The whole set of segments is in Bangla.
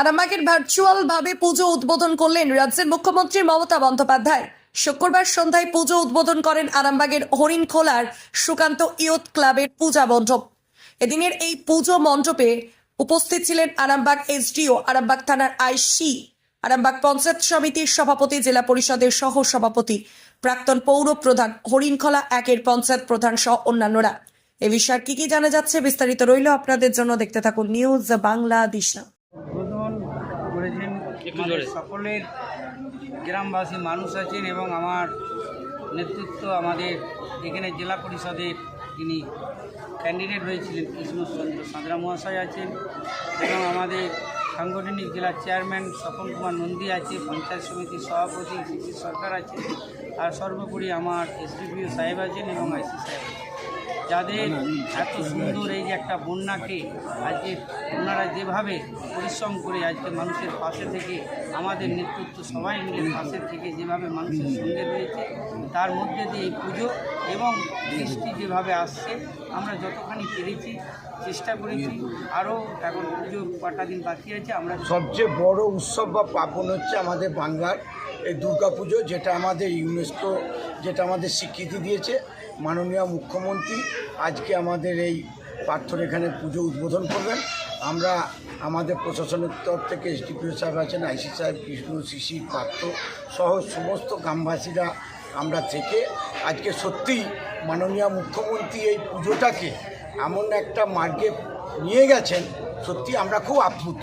আরামবাগের ভার্চুয়াল ভাবে পুজো উদ্বোধন করলেন রাজ্যের মুখ্যমন্ত্রী মমতা বন্দ্যোপাধ্যায়। শুক্রবার সন্ধ্যায় পুজো উদ্বোধন করেন আরামবাগের হরিণখোলার সুকান্ত ইয়ুথ ক্লাবের পূজা মণ্ডপ। এদিনের এই পুজো মণ্ডপে উপস্থিত ছিলেন আরামবাগ এসডিও, আরামবাগ থানার আইসি, আরামবাগ পঞ্চায়েত সমিতির সভাপতি, জেলা পরিষদের সহ সভাপতি প্রাক্তন পৌর প্রধান, হরিণখোলা একের পঞ্চায়েত প্রধান সহ অন্যান্যরা। এ বিষয়ে কি কি জানা যাচ্ছে বিস্তারিত রইল আপনাদের জন্য। দেখতে থাকুন নিউজ বাংলা দিশা উদ্বোধন করেছেন। সকলের গ্রামবাসী মানুষ আছেন এবং আমার নেতৃত্ব আমাদের এখানে জেলা পরিষদের যিনি ক্যান্ডিডেট হয়েছিলেন কৃষ্ণচন্দ্র সাঁতরা মহাশয় আছেন এবং আমাদের সাংগঠনিক জেলার চেয়ারম্যান স্বপন কুমার নন্দী আছে পঞ্চায়েত সমিতির সভাপতি সরকার আছে আর সর্বোপরি আমার এসডিপিও সাহেব আছেন এবং আইসি সাহেব আছেন। যাদের এত সুন্দর এই যে একটা বন্যাকে আজকে ওনারা যেভাবে পরিশ্রম করে আজকে মানুষের পাশে থেকে, আমাদের নেতৃত্ব সবাই মিলে পাশে থেকে যেভাবে মানুষের সঙ্গে রয়েছে, তার মধ্যে দিয়ে এই পুজো এবং বৃষ্টি যেভাবে আসছে, আমরা যতখানি পেরেছি, চেষ্টা করেছি, আরও এখন পুজো কটা দিন বাকি আছে, আমরা সবচেয়ে বড় উৎসব বা পার্বণ হচ্ছে আমাদের বাংলার এই দুর্গাপুজো যেটা আমাদের ইউনেস্কো যেটা আমাদের স্বীকৃতি দিয়েছে, মাননীয় মুখ্যমন্ত্রী আজকে আমাদের এই পার্থর এখানে পুজো উদ্বোধন করবেন। আমরা আমাদের প্রশাসনের তরফ থেকে এসডিপিও সাহেব আছেন আইসি সাহেব, কৃষ্ণ, শিশি, পার্থ সহ সমস্ত গ্রামবাসীরা আমরা থেকে আজকে সত্যিই মাননীয় মুখ্যমন্ত্রী এই পুজোটাকে এমন একটা মার্গে নিয়ে গেছেন সত্যি আমরা খুব আপ্লুত।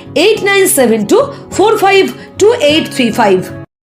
eight nine seven two four five two eight three five